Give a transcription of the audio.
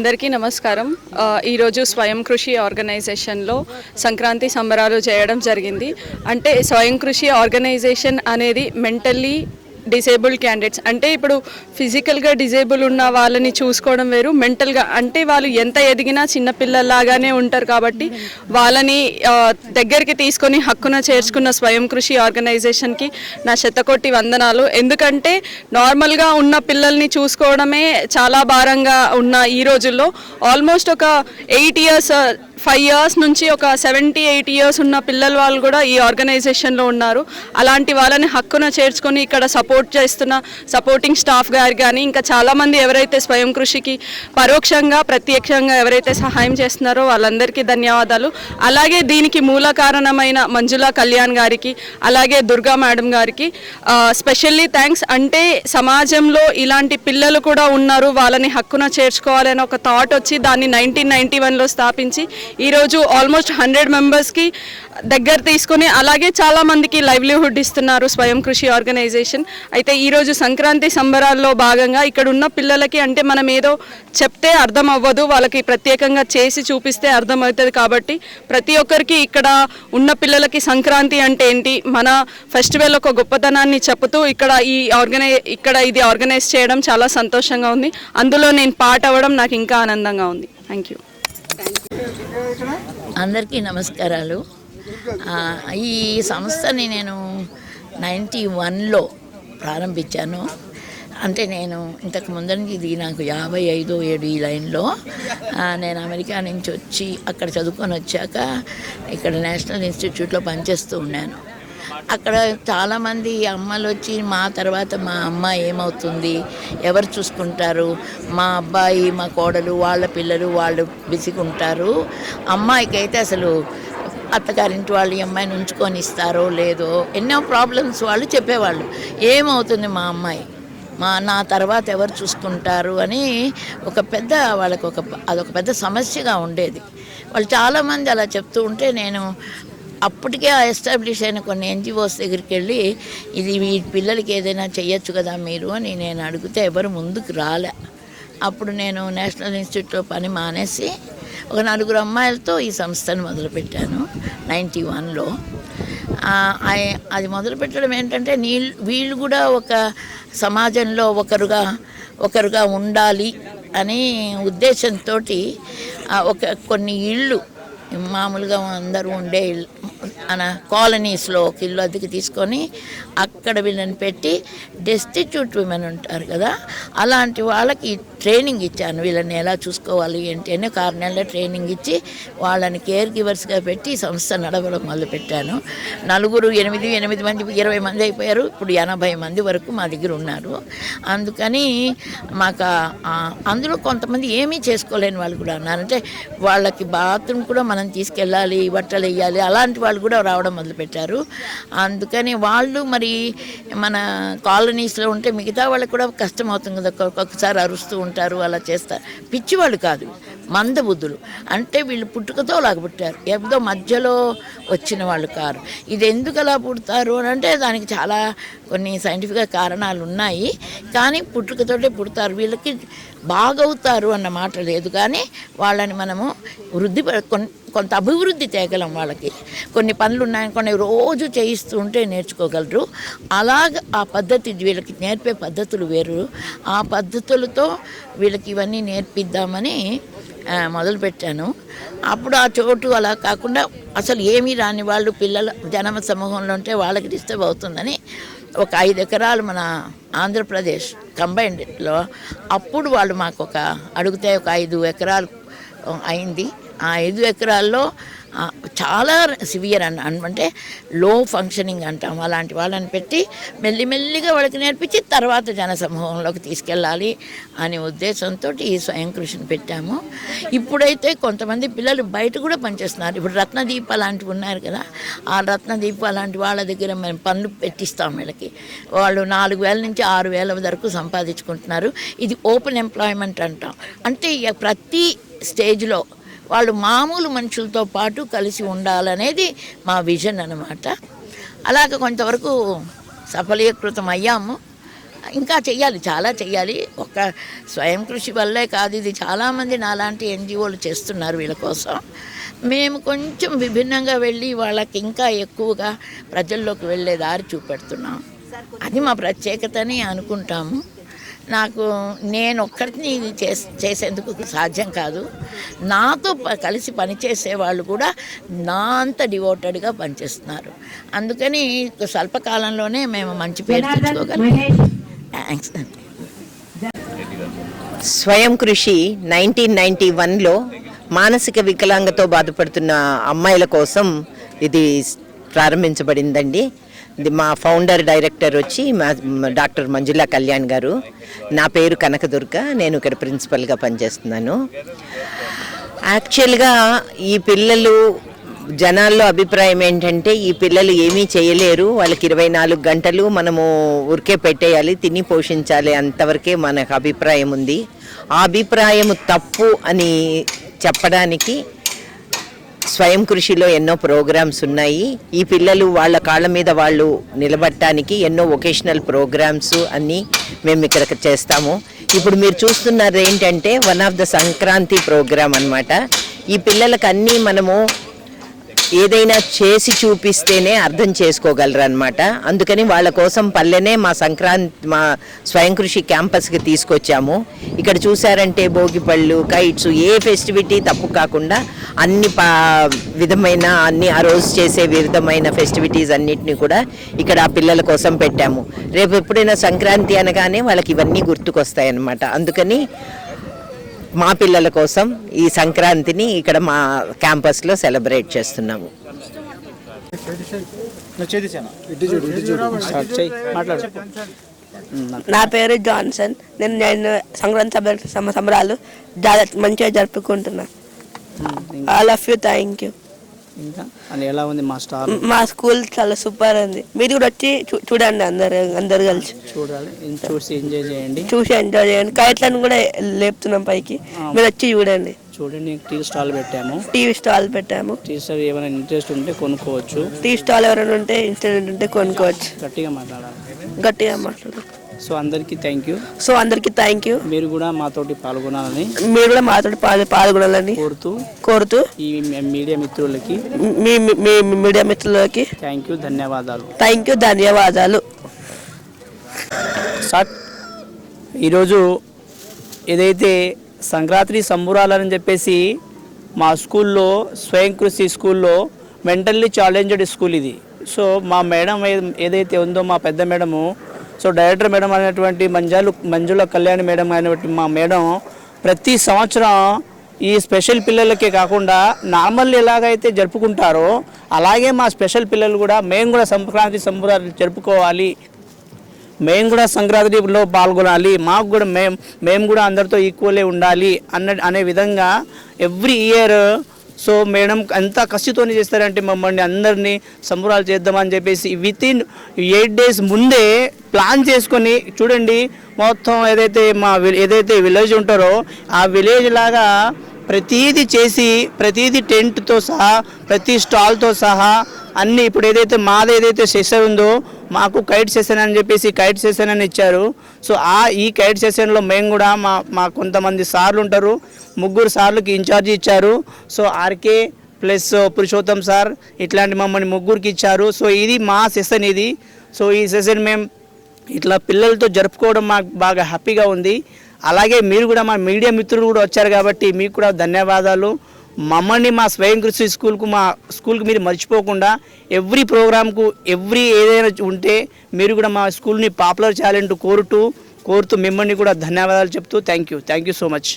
అందరికీ నమస్కారం. ఈరోజు స్వయం కృషి ఆర్గనైజేషన్లో సంక్రాంతి సంబరాలు చేయడం జరిగింది. అంటే స్వయం కృషి ఆర్గనైజేషన్ అనేది మెంటల్లీ డిసేబుల్ క్యాండిడేట్స్. అంటే ఇప్పుడు ఫిజికల్గా డిసేబుల్ ఉన్న వాళ్ళని చూసుకోవడం వేరు మెంటల్గా అంటే వాళ్ళు ఎంత ఎదిగినా చిన్నపిల్లలాగానే ఉంటారు కాబట్టి వాళ్ళని దగ్గరికి తీసుకొని హక్కున చేర్చుకున్న స్వయం కృషి ఆర్గనైజేషన్కి నా శతకోటి వందనాలు. ఎందుకంటే నార్మల్గా ఉన్న పిల్లల్ని చూసుకోవడమే చాలా భారంగా ఉన్న ఈ రోజుల్లో ఆల్మోస్ట్ ఒక ఎయిట్ ఇయర్స్ ఫైవ్ ఇయర్స్ నుంచి ఒక సెవెంటీ ఎయిట్ ఇయర్స్ ఉన్న పిల్లల వాళ్ళు కూడా ఈ ఆర్గనైజేషన్లో ఉన్నారు. అలాంటి వాళ్ళని హక్కున చేర్చుకొని ఇక్కడ సపోర్ట్ చేస్తున్న సపోర్టింగ్ స్టాఫ్ గారు కానీ ఇంకా చాలామంది ఎవరైతే స్వయం కృషికి పరోక్షంగా ప్రత్యక్షంగా ఎవరైతే సహాయం చేస్తున్నారో వాళ్ళందరికీ ధన్యవాదాలు. అలాగే దీనికి మూల కారణమైన మంజుల కళ్యాణ్ గారికి అలాగే దుర్గా మేడం గారికి స్పెషల్లీ థ్యాంక్స్ అంటే సమాజంలో ఇలాంటి పిల్లలు కూడా ఉన్నారు. వాళ్ళని హక్కున చేర్చుకోవాలని ఒక థాట్ వచ్చి దాన్ని నైన్టీన్ నైన్టీ వన్లో స్థాపించి ఈరోజు ఆల్మోస్ట్ హండ్రెడ్ మెంబర్స్కి దగ్గర తీసుకొని అలాగే చాలామందికి లైవ్లీహుడ్ ఇస్తున్నారు స్వయం కృషి ఆర్గనైజేషన్. అయితే ఈరోజు సంక్రాంతి సంబరాల్లో భాగంగా ఇక్కడ ఉన్న పిల్లలకి అంటే మనం ఏదో చెప్తే అర్థం అవ్వదు వాళ్ళకి ప్రత్యేకంగా చేసి చూపిస్తే అర్థమవుతుంది కాబట్టి ప్రతి ఒక్కరికి ఇక్కడ ఉన్న పిల్లలకి సంక్రాంతి అంటే ఏంటి? మన ఫెస్టివల్ ఒక గొప్పతనాన్ని చెప్పుతూ ఇక్కడ ఈ ఆర్గనై ఇక్కడ ఇది ఆర్గనైజ్ చేయడం చాలా సంతోషంగా ఉంది. అందులో నేను పాట అవ్వడం నాకు ఇంకా ఆనందంగా ఉంది. థ్యాంక్ యూ అందరికీ నమస్కారాలు. ఈ సంస్థని నేను నైంటీ వన్లో ప్రారంభించాను. అంటే నేను ఇంతకు ముందరికి ఇది నాకు యాభై ఐదో ఏడు ఈ లైన్లో. నేను అమెరికా నుంచి వచ్చి అక్కడ చదువుకొని వచ్చాక ఇక్కడ నేషనల్ ఇన్స్టిట్యూట్లో పనిచేస్తూ ఉన్నాను. అక్కడ చాలామంది అమ్మలు వచ్చి మా తర్వాత మా అమ్మ ఏమవుతుంది? ఎవరు చూసుకుంటారు? మా అబ్బాయి మా కోడలు వాళ్ళ పిల్లలు వాళ్ళు బిసిగుంటారు అమ్మాయికైతే అమ్మాయికి అయితే అసలు అత్తగారింటి వాళ్ళు ఈ అమ్మాయిని ఉంచుకొని ఇస్తారో లేదో ఎన్నో ప్రాబ్లమ్స్ వాళ్ళు చెప్పేవాళ్ళు. ఏమవుతుంది మా అమ్మాయి? మా నా తర్వాత ఎవరు చూసుకుంటారు అని ఒక పెద్ద వాళ్ళకు ఒక అదొక పెద్ద సమస్యగా ఉండేది. వాళ్ళు చాలామంది అలా చెప్తూ ఉంటే నేను అప్పటికే ఎస్టాబ్లిష్ అయిన కొన్ని ఎన్జిఓస్ దగ్గరికి వెళ్ళి ఇది మీ పిల్లలకి ఏదైనా చేయొచ్చు కదా మీరు అని నేను అడిగితే ఎవరు ముందుకు రాలే. అప్పుడు నేను నేషనల్ ఇన్స్టిట్యూట్లో పని మానేసి ఒక నలుగురు అమ్మాయిలతో ఈ సంస్థను మొదలుపెట్టాను నైంటీ వన్లో. అది మొదలుపెట్టడం ఏంటంటే నీళ్ళు వీళ్ళు కూడా ఒక సమాజంలో ఒకరుగా ఒకరుగా ఉండాలి అనే ఉద్దేశంతో ఒక కొన్ని ఇళ్ళు మామూలుగా అందరూ ఉండే ఇల్లు మన కాలనీస్లో ఒక ఇల్లు అద్దెకి తీసుకొని అక్కడ వీళ్ళని పెట్టి డెస్టిట్యూట్ విమెన్ ఉంటారు కదా అలాంటి వాళ్ళకి ట్రైనింగ్ ఇచ్చాను. వీళ్ళని ఎలా చూసుకోవాలి ఏంటి అని ఒక ఆరు నెలల ట్రైనింగ్ ఇచ్చి వాళ్ళని కేర్ గివర్స్గా పెట్టి సంస్థ నడవడం మొదలుపెట్టాను. నలుగురు ఎనిమిది ఎనిమిది మంది ఇరవై మంది అయిపోయారు. ఇప్పుడు ఎనభై మంది వరకు మా దగ్గర ఉన్నారు. అందుకని మాకు అందులో కొంతమంది ఏమీ చేసుకోలేని వాళ్ళు కూడా ఉన్నారంటే వాళ్ళకి బాత్రూమ్ కూడా మనం తీసుకెళ్ళాలి బట్టలు వేయాలి అలాంటి వాళ్ళు కూడా రావడం మొదలుపెట్టారు. అందుకని వాళ్ళు మరి మన కాలనీస్లో ఉంటే మిగతా వాళ్ళకి కూడా కష్టం అవుతుంది కదా ఒక్కొక్కసారి అరుస్తూ ఉంటారు అలా చేస్తారు పిచ్చివాళ్ళు కాదు మందబుద్ధులు. అంటే వీళ్ళు పుట్టుకతో లాగా పుట్టారు. ఏదో మధ్యలో వచ్చిన వాళ్ళు కారు. ఇది ఎందుకు అలా పుడతారు అని అంటే దానికి చాలా కొన్ని సైంటిఫిక్గా కారణాలు ఉన్నాయి. కానీ పుట్టుకతోటే పుడతారు. వీళ్ళకి బాగవుతారు అన్న మాట లేదు. కానీ వాళ్ళని మనము వృద్ధి ప- కొంత అభివృద్ధి తేగలం వాళ్ళకి. కొన్ని పనులు ఉన్నాయనుకోండి రోజు చేయిస్తూ ఉంటే నేర్చుకోగలరు. అలాగ ఆ పద్ధతి వీళ్ళకి నేర్పే పద్ధతులు వేరు. ఆ పద్ధతులతో వీళ్ళకి ఇవన్నీ నేర్పిద్దామని మొదలుపెట్టాను అప్పుడు ఆ చోటు అలా కాకుండా అసలు ఏమీ రాని వాళ్ళు పిల్లల జనమ సమూహంలో ఉంటే వాళ్ళకి డిస్టర్బ్ అవుతుందని ఒక ఐదు ఎకరాలు మన ఆంధ్రప్రదేశ్ కంబైన్డ్లో అప్పుడు వాళ్ళు మాకు ఒక అడిగితే ఒక ఐదు ఎకరాలు అయింది. ఆ ఐదు ఎకరాల్లో చాలా సివియర్ అన్న అంటే లో ఫంక్షనింగ్ అంటాం. అలాంటి వాళ్ళని పెట్టి మెల్లిమెల్లిగా వాళ్ళకి నేర్పించి తర్వాత జన సమూహంలోకి తీసుకెళ్ళాలి అనే ఉద్దేశంతో ఈ స్వయం కృషిని పెట్టాము. ఇప్పుడైతే కొంతమంది పిల్లలు బయట కూడా పనిచేస్తున్నారు. ఇప్పుడు రత్నదీప లాంటివి ఉన్నారు కదా ఆ రత్నదీప లాంటి వాళ్ళ దగ్గర మేము పనులు పెట్టిస్తాం వీళ్ళకి. వాళ్ళు నాలుగు వేల నుంచి ఆరు వేల వరకు సంపాదించుకుంటున్నారు. ఇది ఓపెన్ ఎంప్లాయ్మెంట్ అంటాం. అంటే ఇక ప్రతి స్టేజ్లో వాళ్ళు మామూలు మనుషులతో పాటు కలిసి ఉండాలనేది మా విజన్ అన్నమాట. అలాగ కొంతవరకు సఫలీకృతం అయ్యాము. ఇంకా చెయ్యాలి చాలా చెయ్యాలి. ఒక స్వయం కృషి వల్లే కాదు ఇది చాలామంది నాలాంటి ఎన్జిఓలు చేస్తున్నారు వీళ్ళ కోసం. మేము కొంచెం విభిన్నంగా వెళ్ళి వాళ్ళకి ఇంకా ఎక్కువగా ప్రజల్లోకి వెళ్ళే దారి చూపెడుతున్నాం. అది మా ప్రత్యేకతని అనుకుంటాము. నాకు నేను ఒక్కరిని చేసేందుకు సాధ్యం కాదు. నాతో ప- కలిసి పనిచేసే వాళ్ళు కూడా నా అంత డివోటెడ్గా పనిచేస్తున్నారు. అందుకని స్వల్పకాలంలోనే మేము మంచి పేరు తెచ్చుకోగలిగాం థ్యాంక్స్ అండి. స్వయం కృషి నైన్టీన్ నైన్టీ వన్లో మానసిక వికలాంగతో బాధపడుతున్న అమ్మాయిల కోసం ఇది ప్రారంభించబడిందండి. మా ఫౌండర్ డైరెక్టర్ వచ్చి మా డాక్టర్ మంజుల కళ్యాణ్ గారు. నా పేరు కనకదుర్గ నేను ఇక్కడ ప్రిన్సిపల్గా పనిచేస్తున్నాను. యాక్చువల్గా ఈ పిల్లలు జనాల్లో అభిప్రాయం ఏంటంటే ఈ పిల్లలు ఏమీ చేయలేరు. వాళ్ళకి ఇరవై నాలుగు గంటలు మనము ఉరికే పెట్టేయాలి తిని పోషించాలి అంతవరకే మనకు అభిప్రాయం ఉంది. ఆ అభిప్రాయం తప్పు అని చెప్పడానికి స్వయం కృషిలో ఎన్నో ప్రోగ్రామ్స్ ఉన్నాయి. ఈ పిల్లలు వాళ్ళ కాళ్ళ మీద వాళ్ళు నిలబడటానికి ఎన్నో వొకేషనల్ ప్రోగ్రామ్స్ అన్నీ మేము ఇక్కడ చేస్తాము. ఇప్పుడు మీరు చూస్తున్నది ఏంటంటే one of the Sankranti program అన్నమాట. ఈ పిల్లలకు అన్నీ మనము ఏదైనా చేసి చూపిస్తేనే అర్థం చేసుకోగలరు అనమాట అందుకని వాళ్ళ కోసం పల్లెనే మా సంక్రాంతి మా స్వయం కృషి క్యాంపస్కి తీసుకొచ్చాము. ఇక్కడ చూసారంటే భోగిపళ్ళు కైట్స్ ఏ ఫెస్టివిటీ తప్పు కాకుండా అన్ని పా విధమైన అన్ని ఆ రోజు చేసే విధమైన ఫెస్టివిటీస్ అన్నిటిని కూడా ఇక్కడ ఆ పిల్లల కోసం పెట్టాము. రేపు ఎప్పుడైనా సంక్రాంతి అనగానే వాళ్ళకి ఇవన్నీ గుర్తుకొస్తాయి అన్నమాట అందుకని మా పిల్లల కోసం ఈ సంక్రాంతిని ఇక్కడ మా క్యాంపస్లో సెలబ్రేట్ చేస్తున్నాము. నా పేరు జాన్సన్. నేను నేను సంక్రాంతి సంబరాలు మంచిగా జరుపుకుంటున్నా. All of you thank you ఇంకా? ఎలా ఉంది మా స్టార్ మా స్కూల్ చాలా సూపర్ ఉంది. మీరు కూడా వచ్చి చూ- చూడండి అందరు అందరు కలిసి. చూడాలి. ఇది చూసి ఎంజాయ్ చేయండి. చూసి ఎంజాయ్ చేయండి. కైట్లను కూడా లేపుతున్నాం పైకి. మీరు వచ్చి చూడండి. చూడండి టీ స్టాల్ పెట్టాము. టీవీ స్టాల్ పెట్టాము. టీ స్టాల్ ఏమైనా ఇంట్రెస్ట్ ఉంటే కొనుక్కోవచ్చు. టీ స్టాల్ ఎవరైనా ఉంటే ఇన్స్టెంట్ ఉంటే కొనుక్కోవచ్చు. గట్టిగా మాట్లాడాలి. గట్టిగా మాట్లాడు. సో అందరికీ థ్యాంక్ యూ సో అందరికీ థ్యాంక్ యూ మీరు కూడా మాతోటి పాల్గొనాలని మీరు కూడా మాతో పాల్ పాల్గొనాలని కోరుతూ కోరుతూ ఈ మీడియా మిత్రులకి మీ మీ- మీ మీడియా మిత్రులకి థ్యాంక్ యూ ధన్యవాదాలు. థ్యాంక్ యూ ధన్యవాదాలు. స్టార్ట్ ఈరోజు ఏదైతే సంక్రాంతి సంబురాలని చెప్పేసి మా స్కూల్లో స్వయం కృషి స్కూల్లో మెంటల్లీ ఛాలెంజ్డ్ స్కూల్ ఇది. సో మా మేడం ఏ- ఏదైతే ఉందో మా పెద్ద మేడము సో డైరెక్టర్ మేడం అనేటువంటి మంజాలు మంజుల కళ్యాణి మేడం అనేటువంటి మా మేడం ప్రతి సంవత్సరం ఈ స్పెషల్ పిల్లలకే కాకుండా నార్మల్ ఎలాగైతే జరుపుకుంటారో అలాగే మా స్పెషల్ పిల్లలు కూడా మేము కూడా సంక్రాంతి సంబరాలు జరుపుకోవాలి. మేము కూడా సంక్రాంతిలో పాల్గొనాలి. మాకు కూడా మేము మేము కూడా అందరితో ఈక్వలే ఉండాలి అన్న అనే విధంగా ఎవ్రీ ఇయర్ సో మేడం ఎంత కసితోనే చేస్తారంటే మమ్మల్ని అందరినీ సంబరాలు చేద్దామని చెప్పేసి విత్ ఇన్ ఎయిట్ డేస్ ముందే ప్లాన్ చేసుకొని చూడండి మొత్తం ఏదైతే మా వి- ఏదైతే విలేజ్ ఉంటారో ఆ విలేజ్ లాగా ప్రతీది చేసి ప్రతీది టెంట్తో సహా ప్రతి స్టాల్తో సహా అన్ని ఇప్పుడు ఏదైతే మాది ఏదైతే సెషన్ ఉందో మాకు కైట్ సెషన్ అని చెప్పేసి కైట్ సెషన్ అని ఇచ్చారు. సో ఆ ఈ కైట్ సెషన్లో మేము కూడా మా మా కొంతమంది సార్లు ఉంటారు. ముగ్గురు సార్లకి ఇన్ఛార్జ్ ఇచ్చారు. So RK plus Purushottam sir ఇట్లాంటి మమ్మల్ని ముగ్గురికి ఇచ్చారు. సో ఇది మా సెషన్ ఇది. సో ఈ సెషన్ మేము ఇట్లా పిల్లలతో జరుపుకోవడం మాకు బాగా హ్యాపీగా ఉంది. అలాగే మీరు కూడా మా మీడియా మిత్రులు కూడా వచ్చారు కాబట్టి మీకు కూడా ధన్యవాదాలు. మమ్మల్ని మా స్వయం కృషి స్కూల్కు మా స్కూల్కి మీరు మర్చిపోకుండా ఎవ్రీ ప్రోగ్రామ్కు ఎవ్రీ ఏదైనా ఉంటే మీరు కూడా మా స్కూల్ని పాపులర్ చేయాలంటూ కోరుతూ కోరుతూ మిమ్మల్ని కూడా ధన్యవాదాలు చెప్తూ thank you. Thank you so much.